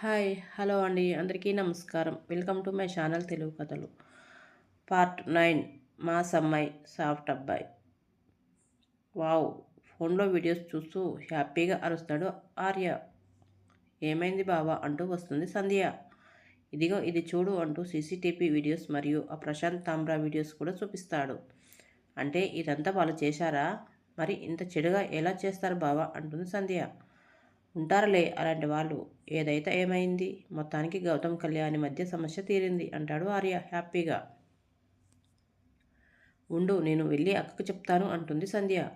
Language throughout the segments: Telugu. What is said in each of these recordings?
హాయ్ హలో అండి. అందరికీ నమస్కారం. Welcome to my channel Telugu కథలు. పార్ట్ నైన్ మా సమ్మాయి సాఫ్ట్ అబ్బాయి. వావ్ ఫోన్లో వీడియోస్ చూస్తూ హ్యాపీగా అరుస్తాడు ఆర్య. ఏమైంది బావా? అంటూ వస్తుంది సంధ్య. ఇదిగో ఇది చూడు అంటూ సీసీటీవీ వీడియోస్ మరియు ఆ ప్రశాంత్ తామ్రా వీడియోస్ కూడా చూపిస్తాడు. అంటే ఇదంతా వాళ్ళు చేశారా? మరి ఇంత చెడుగా ఎలా చేస్తారు బావా? అంటుంది సంధ్య. ఉంటారులే అలాంటి వాళ్ళు. ఏదైతే ఏమైంది? మొత్తానికి గౌతమ్ కళ్యాణి మధ్య సమస్య తీరింది అంటాడు ఆర్య హ్యాపీగా. ఉండు నేను వెళ్ళి అక్కకు చెప్తాను అంటుంది సంధ్య.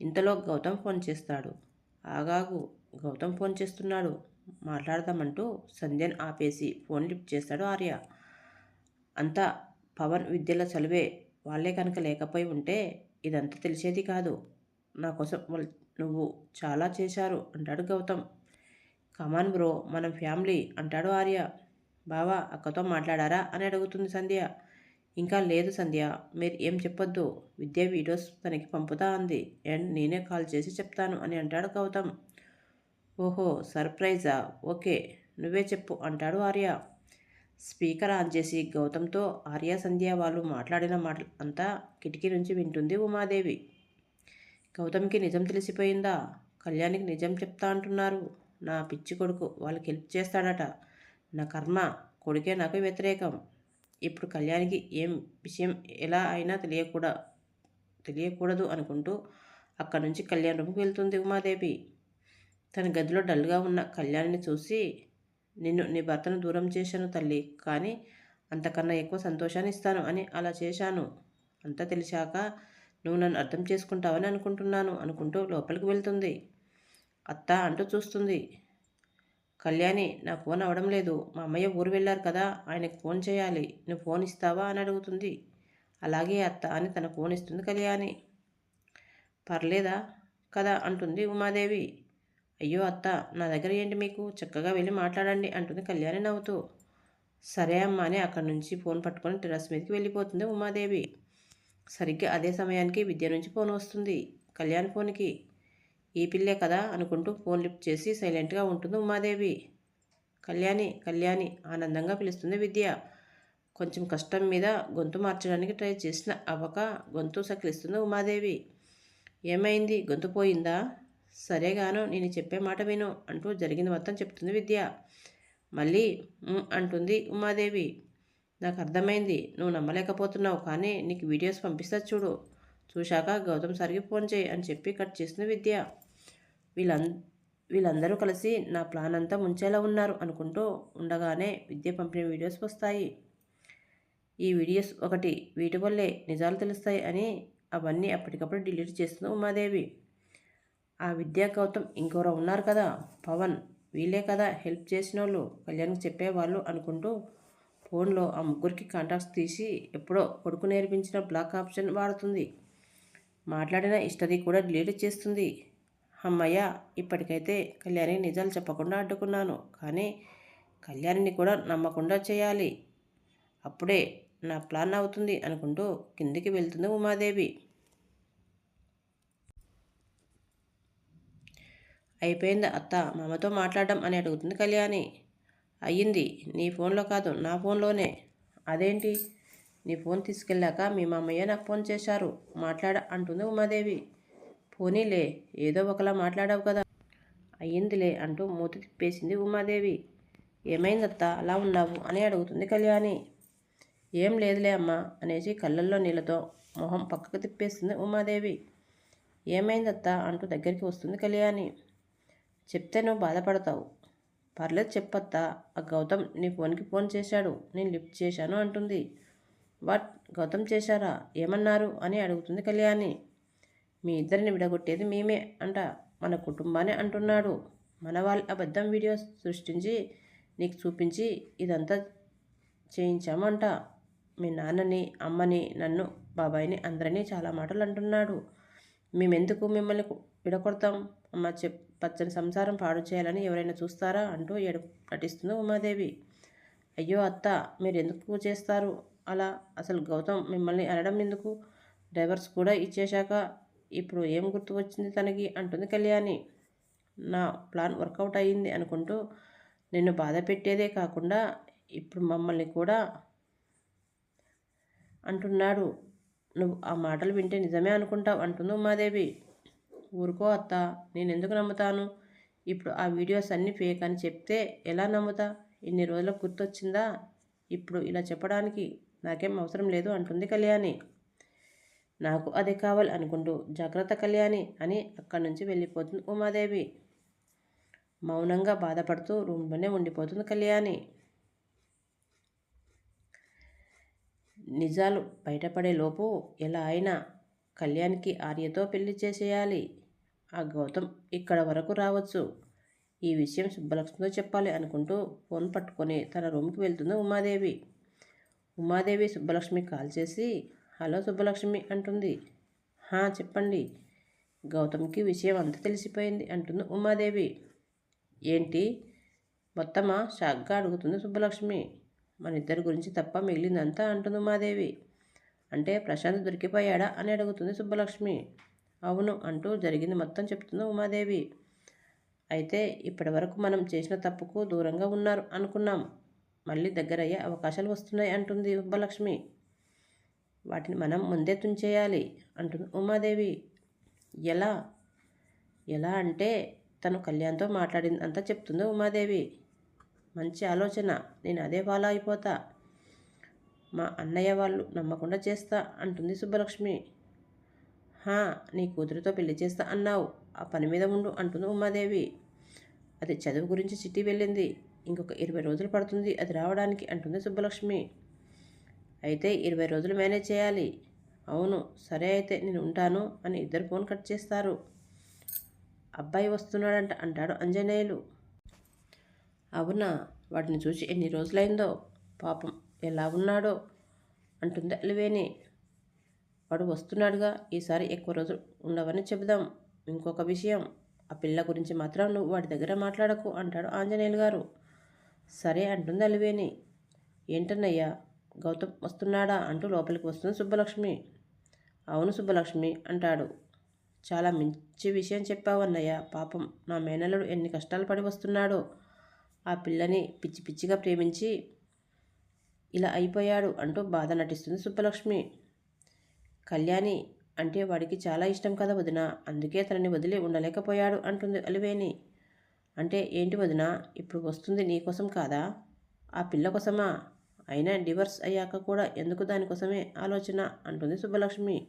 ఇంతలో గౌతమ్ ఫోన్ చేస్తాడు. ఆగాగు గౌతమ్ ఫోన్ చేస్తున్నాడు. మాట్లాడదామంటూ సంధ్యను ఆపేసి ఫోన్ లిఫ్ట్ చేస్తాడు ఆర్య. అంతా పవన్ విద్యల చలివే వాళ్ళే కనుక లేకపోయి ఉంటే ఇదంతా తెలిసేది కాదు. నా కోసం వాళ్ళు నువ్వు చాలా చేశారు అంటాడు గౌతమ్. కమాన్ బ్రో మనం ఫ్యామిలీ అంటాడు ఆర్య. బావా అక్కతో మాట్లాడారా? అని అడుగుతుంది సంధ్య. ఇంకా లేదు సంధ్య మీరు ఏం చెప్పొద్దు. విద్య వీడియోస్ తనకి పంపుతా అంది. అండ్ నేనే కాల్ చేసి చెప్తాను అని అంటాడు గౌతమ్. ఓహో సర్ప్రైజా? ఓకే నువ్వే చెప్పు అంటాడు ఆర్య. స్పీకర్ ఆన్ చేసి గౌతమ్తో ఆర్య సంధ్య వాళ్ళు మాట్లాడిన మాటలు అంతా కిటికీ నుంచి వింటుంది ఉమాదేవి. గౌతమ్కి నిజం తెలిసిపోయిందా? కళ్యాణికి నిజం చెప్తా అంటున్నారు. నా పిచ్చి కొడుకు వాళ్ళకి హెల్ప్ చేస్తాడట. నా కర్మ కొడుకే నాకు వ్యతిరేకం. ఇప్పుడు కళ్యాణికి ఏం విషయం ఎలా అయినా తెలియకూడదు తెలియకూడదు అనుకుంటూ అక్కడి నుంచి కళ్యాణ్ రూమ్కి వెళ్తుంది ఉమాదేవి. తన గదిలో డల్గా ఉన్న కళ్యాణిని చూసి నిన్ను నీ భర్తను దూరం చేశాను తల్లి కానీ అంతకన్నా ఎక్కువ సంతోషాన్ని ఇస్తాను అని అలా చేశాను. అంతా తెలిసాక నువ్వు నన్ను అర్థం చేసుకుంటావని అనుకుంటున్నాను. అనుకుంటూ లోపలికి వెళ్తుంది. అత్త అంటూ చూస్తుంది. కళ్యాణి నా ఫోన్ అవడం లేదు. మా అమ్మయ్య ఊరు వెళ్ళారు కదా ఆయనకు ఫోన్ చేయాలి. నువ్వు ఫోన్ ఇస్తావా అని అడుగుతుంది. అలాగే అత్త అని తన ఫోన్ ఇస్తుంది కళ్యాణి. పర్లేదా? కదా అంటుంది ఉమాదేవి. అయ్యో అత్త నా దగ్గర ఏంటి మీకు? చక్కగా వెళ్ళి మాట్లాడండి అంటుంది కళ్యాణి నవ్వుతూ. సరే అమ్మ అని అక్కడి నుంచి ఫోన్ పట్టుకొని టెరస్ మీదకి వెళ్ళిపోతుంది ఉమాదేవి. సరిగ్గా అదే సమయానికి విద్య నుంచి ఫోన్ వస్తుంది. కళ్యాణ్ ఫోన్కి ఈ పిల్లే కదా అనుకుంటూ ఫోన్ లిఫ్ట్ చేసి సైలెంట్గా ఉంటుంది ఉమాదేవి. కళ్యాణి కళ్యాణి ఆనందంగా పిలుస్తుంది విద్య. కొంచెం కష్టం మీద గొంతు మార్చడానికి ట్రై చేసిన అవ్వక గొంతు సకిలిస్తుంది ఉమాదేవి. ఏమైంది? గొంతు పోయిందా? సరేగాను నేను చెప్పే మాట విను అంటూ జరిగింది మొత్తం చెప్తుంది విద్య. మళ్ళీ అంటుంది ఉమాదేవి. నాకు అర్థమైంది. నువ్వు నమ్మలేకపోతున్నావు. కానీ నీకు వీడియోస్ పంపిస్తా చూడు. చూశాక గౌతమ్ సార్కి ఫోన్ చేయి అని చెప్పి కట్ చేసిన విద్య. వీళ్ళం వీళ్ళందరూ కలిసి నా ప్లాన్ అంతా ముంచేలా ఉన్నారు అనుకుంటూ ఉండగానే విద్య పంపిన వీడియోస్ వస్తాయి. ఈ వీడియోస్ ఒకటి వీటి వల్లే నిజాలు తెలుస్తాయి అని అవన్నీ అప్పటికప్పుడు డిలీట్ చేస్తుంది ఉమాదేవి. ఆ విద్యా గౌతమ్ ఇంకోరా ఉన్నారు కదా. పవన్ వీళ్ళే కదా హెల్ప్ చేసిన వాళ్ళు కళ్యాణ్కి చెప్పేవాళ్ళు అనుకుంటూ ఫోన్లో ఆ ముగ్గురికి కాంటాక్ట్స్ తీసి ఎప్పుడో కొడుకు నేర్పించిన బ్లాక్ ఆప్షన్ వాడుతుంది. మాట్లాడిన ఇష్టది కూడా డిలీట్ చేస్తుంది. అమ్మయ్య ఇప్పటికైతే కళ్యాణి నిజాలు చెప్పకుండా అడ్డుకున్నాను. కానీ కళ్యాణిని కూడా నమ్మకుండా చేయాలి. అప్పుడే నా ప్లాన్ అవుతుంది అనుకుంటూ కిందికి వెళ్తుంది ఉమాదేవి. అయిపోయింది అత్త మామతో మాట్లాడడం అని అడుగుతుంది కళ్యాణి. అయ్యింది. నీ ఫోన్లో కాదు నా ఫోన్లోనే. అదేంటి? నీ ఫోన్ తీసుకెళ్ళాక మీ మామయ్య నాకు ఫోన్ చేశారు. మాట్లాడ అంటుంది ఉమాదేవి. పోనీలే ఏదో ఒకలా మాట్లాడావు కదా. అయ్యిందిలే అంటూ మూతి తిప్పేసింది ఉమాదేవి. ఏమైందత్త అలా ఉన్నావు అని అడుగుతుంది కళ్యాణి. ఏం లేదులే అమ్మా అనేసి కళ్ళల్లో నీళ్ళతో మొహం పక్కకు తిప్పేస్తుంది ఉమాదేవి. ఏమైందత్త అంటూ దగ్గరికి వస్తుంది కళ్యాణి. చెప్తే నువ్వు బాధపడతావు. పర్లేదు చెప్పత్తా. ఆ గౌతమ్ నీ ఫోన్కి ఫోన్ చేశాడు. నేను లిఫ్ట్ చేశాను అంటుంది. వాట్? గౌతమ్ చేశారా? ఏమన్నారు? అని అడుగుతుంది కళ్యాణి. మీ ఇద్దరిని విడగొట్టేది మేమే అంట. మన కుటుంబాన్ని అంటున్నాడు. మన వాళ్ళ అబద్ధం వీడియో సృష్టించి నీకు చూపించి ఇదంతా చేయించామంట. మీ నాన్నని అమ్మని నన్ను బాబాయిని అందరినీ చాలా మాటలు అంటున్నాడు. మేమెందుకు మిమ్మల్ని విడగొడతాం? అమ్మ చెప్ పచ్చని సంసారం పాడు చేయాలని ఎవరైనా చూస్తారా? అంటూ ఏడు నటిస్తుంది ఉమాదేవి. అయ్యో అత్త మీరు ఎందుకు చేస్తారు? అలా అసలు గౌతమ్ మిమ్మల్ని అనడం ఎందుకు? డ్రైవర్స్ కూడా ఇచ్చేశాక ఇప్పుడు ఏం గుర్తు వచ్చింది తనకి? అంటుంది కళ్యాణి. నా ప్లాన్ వర్కౌట్ అయ్యింది అనుకుంటూ నిన్ను బాధ పెట్టేదే కాకుండా ఇప్పుడు మమ్మల్ని కూడా అంటున్నాడు. నువ్వు ఆ మాటలు వింటే నిజమే అనుకుంటావు అంటుంది ఉమాదేవి. ఊరుకో అత్త నేను ఎందుకు నమ్ముతాను? ఇప్పుడు ఆ వీడియోస్ అన్నీ ఫేక్ అని చెప్తే ఎలా నమ్ముతా? ఇన్ని రోజులకు గుర్తొచ్చిందా? ఇప్పుడు ఇలా చెప్పడానికి నాకేం అవసరం లేదు అంటుంది కళ్యాణి. నాకు అదే కావాలి అనుకుంటూ జాగ్రత్త కళ్యాణి అని అక్కడి నుంచి వెళ్ళిపోతుంది ఉమాదేవి. మౌనంగా బాధపడుతూ రూమ్లోనే ఉండిపోతుంది కళ్యాణి. నిజాలు బయటపడే లోపు ఎలా అయినా కళ్యాణ్కి ఆర్యతో పెళ్ళి చేసేయాలి. ఆ గౌతమ్ ఇక్కడ వరకు రావచ్చు. ఈ విషయం సుబ్బలక్ష్మితో చెప్పాలి అనుకుంటూ ఫోన్ పట్టుకొని తన రూమ్కి వెళ్తుంది ఉమాదేవి. ఉమాదేవి సుబ్బలక్ష్మి కాల్ చేసి హలో సుబ్బలక్ష్మి అంటుంది. హా చెప్పండి. గౌతమ్కి విషయం అంతా తెలిసిపోయింది అంటుంది ఉమాదేవి. ఏంటి? మొత్తమా? షాక్గా అడుగుతుంది సుబ్బలక్ష్మి. మన ఇద్దరి గురించి తప్ప మిగిలిందంతా అంటుంది ఉమాదేవి. అంటే ప్రశాంత్ దొరికిపోయాడా? అని అడుగుతుంది సుబ్బలక్ష్మి. అవును అంటూ జరిగింది మొత్తం చెప్తుంది ఉమాదేవి. అయితే ఇప్పటి వరకు మనం చేసిన తప్పుకు దూరంగా ఉన్నారు అనుకున్నాం. మళ్ళీ దగ్గరయ్యే అవకాశాలు వస్తున్నాయి అంటుంది సుబ్బలక్ష్మి వాటిని మనం ముందే తుంచేయాలి అంటుంది ఉమాదేవి. ఎలా? ఎలా అంటే తను కళ్యాణ్తో మాట్లాడింది అంతా చెప్తుంది ఉమాదేవి. మంచి ఆలోచన నేను అదే ఫాలో అయిపోతా. మా అన్నయ్య వాళ్ళు నమ్మకుండా చేస్తా అంటుంది సుబ్బలక్ష్మి. హా నీ కూతురితో పెళ్ళి చేస్తా అన్నావు. ఆ పని మీద ఉండు అంటుంది ఉమాదేవి. అది చదువు గురించి సిటీ వెళ్ళింది. ఇంకొక ఇరవై రోజులు పడుతుంది అది రావడానికి అంటుంది సుబ్బలక్ష్మి. అయితే ఇరవై రోజులు మేనేజ్ చేయాలి. అవును సరే అయితే నేను ఉంటాను అని ఇద్దరు ఫోన్ కట్ చేస్తారు. అబ్బాయి వస్తున్నాడంట అంటాడు అంజనేయులు. అవునా వాటిని చూసి ఎన్ని రోజులైందో? పాపం ఎలా ఉన్నాడో? అంటుంది అలివేని. వాడు వస్తున్నాడుగా ఈసారి ఎక్కువ రోజులు ఉండవని చెబుదాం. ఇంకొక విషయం ఆ పిల్ల గురించి మాత్రం నువ్వు వాడి దగ్గర మాట్లాడకు అంటాడు ఆంజనేయులు గారు. సరే అంటుంది అలివేని ఏంటన్నయ్యా గౌతమ్ వస్తున్నాడా అంటూ లోపలికి వస్తుంది సుబ్బలక్ష్మి. అవును సుబ్బలక్ష్మి అంటాడు. చాలా మంచి విషయం చెప్పావు అన్నయ్య. పాపం నా మేనల్లుడు ఎన్ని కష్టాలు పడి వస్తున్నాడో. ఆ పిల్లని పిచ్చి పిచ్చిగా ప్రేమించి ఇలా అయిపోయాడు అంటూ బాధ నటిస్తుంది సుబ్బలక్ష్మి. కళ్యాణి అంటే వాడికి చాలా ఇష్టం కదా వదిన అందుకే తనని వదిలి ఉండలేకపోయాడు అంటుంది అలివేని అంటే ఏంటి వదిన ఇప్పుడు వస్తుంది నీకోసం కాదా? ఆ పిల్ల కోసమా? అయినా డివర్స్ అయ్యాక కూడా ఎందుకు దానికోసమే ఆలోచన? అంటుంది సుబ్బలక్ష్మి.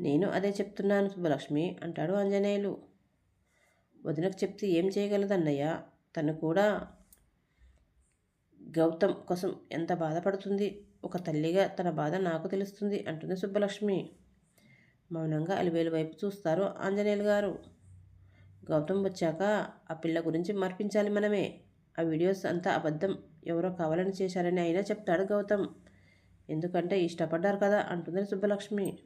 నేను అదే చెప్తున్నాను సుబ్బలక్ష్మి అంటాడు ఆంజనేయులు. వదినకు చెప్తే ఏం చేయగలదన్నయ్య? తను కూడా గౌతమ్ కోసం ఎంత బాధపడుతుంది? ఒక తల్లిగా తన బాధ నాకు తెలుస్తుంది అంటుంది సుబ్బలక్ష్మి. మౌనంగా అలివేలు వైపు చూస్తారు ఆంజనేయులు గారు. గౌతమ్ వచ్చాక ఆ పిల్ల గురించి మర్పించాలి మనమే. ఆ వీడియోస్ అంతా అబద్ధం. ఎవరో కావాలని చేశారని అయినా చెప్తాడు గౌతమ్. ఎందుకంటే ఇష్టపడ్డారు కదా అంటుంది సుబ్బలక్ష్మి.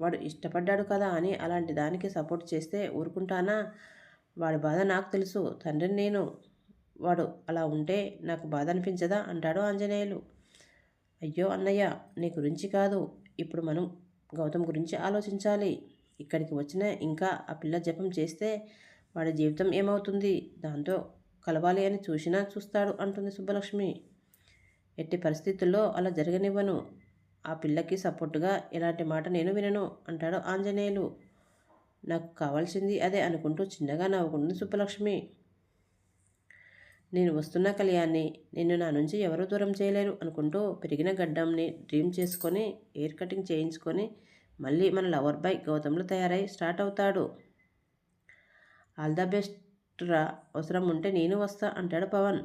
వాడు ఇష్టపడ్డాడు కదా అని అలాంటి దానికి సపోర్ట్ చేస్తే ఊరుకుంటానా? వాడి బాధ నాకు తెలుసు తండ్రిని నేను. వాడు అలా ఉంటే నాకు బాధ అనిపించదా అంటాడు ఆంజనేయులు. అయ్యో అన్నయ్య నీ గురించి కాదు. ఇప్పుడు మనం గౌతమ్ గురించి ఆలోచించాలి. ఇక్కడికి వచ్చిన ఇంకా ఆ పిల్ల జపం చేస్తే వాడి జీవితం ఏమవుతుంది? దాంతో కలవాలి అని చూసినా చూస్తాడు అంటుంది సుబ్బలక్ష్మి. ఎట్టి పరిస్థితుల్లో అలా జరగనివ్వను. ఆ పిల్లకి సపోర్టుగా ఎలాంటి మాట నేను వినను అంటాడు ఆంజనేయులు. నాకు కావాల్సింది అదే అనుకుంటూ చిన్నగా నవ్వుకుంటుంది సుబ్బలక్ష్మి. నేను వస్తున్న కళ్యాణ్ని నిన్ను నా నుంచి ఎవరూ దూరం చేయలేరు అనుకుంటూ పెరిగిన గడ్డంని డ్రీమ్ చేసుకొని హెయిర్ కటింగ్ చేయించుకొని మళ్ళీ మన లవర్ బాయ్ గౌతమ్లో తయారై స్టార్ట్ అవుతాడు. ఆల్ ద బెస్ట్ రా అవసరం ఉంటే నేను వస్తా అంటాడు పవన్.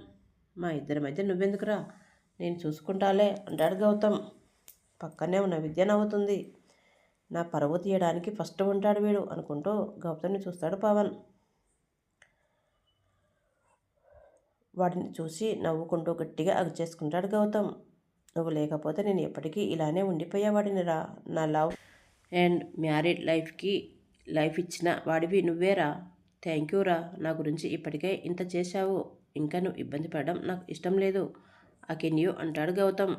మా ఇద్దరి మధ్య నువ్వెందుకురా? నేను చూసుకుంటాలే అంటాడు గౌతమ్. పక్కనే ఉన్న విద్య నవ్వుతుంది. నా పరువు తీయడానికి ఫస్ట్ ఉంటాడు వీడు అనుకుంటూ గౌతమ్ని చూస్తాడు పవన్. వాడిని చూసి నవ్వుకుంటూ గట్టిగా అగ చేసుకుంటాడు గౌతమ్. నువ్వు లేకపోతే నేను ఎప్పటికీ ఇలానే ఉండిపోయేవాడిని రా. నా లవ్ అండ్ మ్యారీడ్ లైఫ్కి లైఫ్ ఇచ్చిన వాడివి నువ్వేరా థ్యాంక్ యూ రా. నా గురించి ఇప్పటికే ఇంత చేశావు. ఇంకా నువ్వు ఇబ్బంది పడడం నాకు ఇష్టం లేదు. ఆ కెన్ యూ అంటాడు గౌతమ్.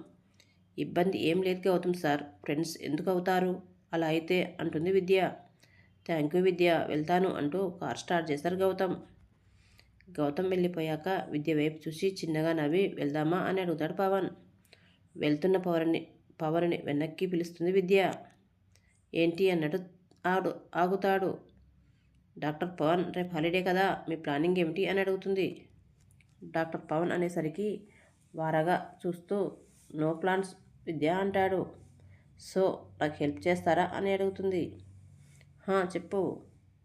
ఇబ్బంది ఏం లేదు గౌతమ్ సార్. ఫ్రెండ్స్ ఎందుకు అవుతారు? అలా అయితే అంటుంది విద్య. థ్యాంక్ యూ విద్య. వెళ్తాను అంటూ కార్ స్టార్ట్ చేశారు గౌతమ్. గౌతమ్ వెళ్ళిపోయాక విద్య వైపు చూసి చిన్నగా నవ్వి వెళ్దామా? అని అడుగుతాడు పవన్. వెళ్తున్న పవన్ని పవన్ని వెనక్కి పిలుస్తుంది విద్య. ఏంటి? అన్నట్టు ఆడు ఆగుతాడు. డాక్టర్ పవన్ రేపు హాలిడే కదా మీ ప్లానింగ్ ఏమిటి? అని అడుగుతుంది. డాక్టర్ పవన్ అనేసరికి వారగా చూస్తూ నో ప్లాన్స్ విద్య అంటాడు. సో నాకు హెల్ప్ చేస్తారా? అని అడుగుతుంది. "హా, చెప్పు.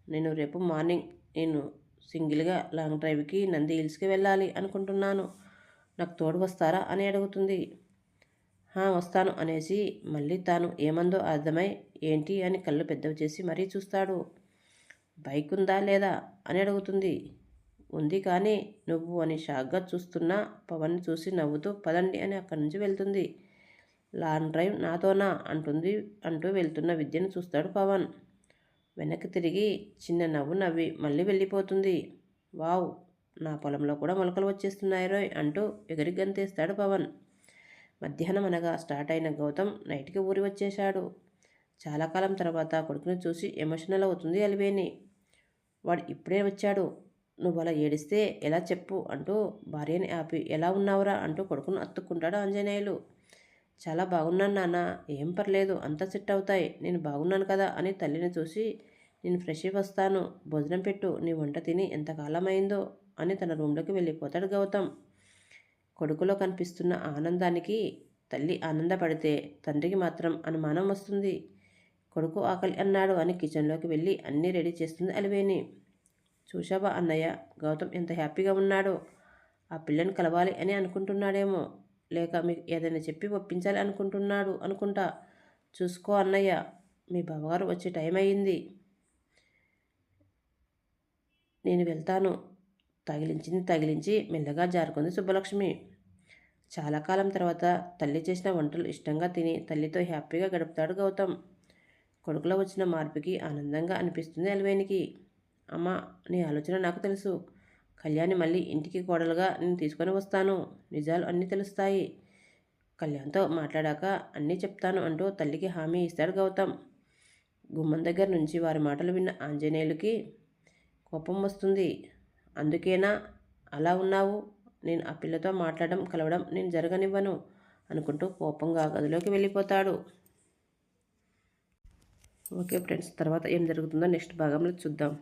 నేను రేపు మార్నింగ్ నేను సింగిల్గా లాంగ్ డ్రైవ్కి నంది హిల్స్కి వెళ్ళాలి అనుకుంటున్నాను. నాకు తోడు వస్తారా అని అడుగుతుంది. వస్తాను అనేసి మళ్ళీ తాను ఏమందో అర్థమై ఏంటి అని కళ్ళు పెద్దవి చేసి మరీ చూస్తాడు. బైక్ ఉందా లేదా అని అడుగుతుంది. ఉంది కానీ నువ్వు అని షాక్గా చూస్తున్నా పవన్ చూసి నవ్వుతూ పదండి అని అక్కడి నుంచి వెళ్తుంది. లాంగ్ డ్రైవ్ నాతోనా అంటుంది అంటూ వెళ్తున్న విద్యను చూస్తాడు పవన్. వెనక్కి తిరిగి చిన్న నవ్వు నవ్వి మళ్ళీ వెళ్ళిపోతుంది. వావ్ నా పొలంలో కూడా మొలకలు వచ్చేస్తున్నాయి రోయ్ అంటూ ఎగిరి గంతేస్తాడు పవన్. మధ్యాహ్నం అనగా స్టార్ట్ అయిన గౌతమ్ నైట్కి ఊరి వచ్చేశాడు. చాలా కాలం తర్వాత కొడుకుని చూసి ఎమోషనల్ అవుతుంది అలివేని వాడు ఇప్పుడే వచ్చాడు. నువ్వు అలా ఏడిస్తే ఎలా చెప్పు అంటూ భార్యని ఆపి ఎలా ఉన్నావురా అంటూ కొడుకును అత్తుక్కుంటాడు ఆంజనేయులు. చాలా బాగున్నాను నాన్న. ఏం పర్లేదు అంతా సెట్ అవుతాయి. నేను బాగున్నాను కదా అని తల్లిని చూసి నేను ఫ్రెష్ అయి వస్తాను. భోజనం పెట్టు నీ వంట తిని ఎంతకాలం అయిందో అని తన రూమ్లోకి వెళ్ళిపోతాడు గౌతమ్. కొడుకులో కనిపిస్తున్న ఆనందానికి తల్లి ఆనందపడితే తండ్రికి మాత్రం అనుమానం వస్తుంది. కొడుకు ఆకలి అన్నాడు అని కిచెన్లోకి వెళ్ళి అన్నీ రెడీ చేస్తుంది అలివేని చూశావా అన్నయ్య గౌతమ్ ఎంత హ్యాపీగా ఉన్నాడో. ఆ పిల్లని కలవాలి అని అనుకుంటున్నాడేమో. లేక మీకు ఏదైనా చెప్పి ఒప్పించాలి అనుకుంటున్నాడు అనుకుంటా. చూసుకో అన్నయ్య మీ బావగారు వచ్చే టైం అయ్యింది. నేను వెళ్తాను. తగిలించింది తగిలించి మెల్లగా జారుకుంది సుబ్బలక్ష్మి. చాలా కాలం తర్వాత తల్లి చేసిన వంటలు ఇష్టంగా తిని తల్లితో హ్యాపీగా గడుపుతాడు గౌతమ్. కొడుకులో వచ్చిన మార్పుకి ఆనందంగా అనిపిస్తుంది అల్వేనికి. అమ్మ నీ ఆలోచన నాకు తెలుసు. కళ్యాణి మళ్ళీ ఇంటికి కోడలుగా నేను తీసుకొని వస్తాను. నిజాలు అన్నీ తెలుస్తాయి. కళ్యాణ్తో మాట్లాడాక అన్నీ చెప్తాను అంటూ తల్లికి హామీ ఇస్తాడు గౌతమ్. గుమ్మం దగ్గర నుంచి వారి మాటలు విన్న ఆంజనేయులకి కోపం వస్తుంది. అందుకేనా? అలా ఉన్నావు? నేను ఆ పిల్లతో మాట్లాడడం కలవడం నేను జరగనివ్వను అనుకుంటూ కోపంగా గదిలోకి వెళ్ళిపోతాడు. ఓకే ఫ్రెండ్స్ తర్వాత ఏం జరుగుతుందో నెక్స్ట్ భాగంలో చూద్దాం.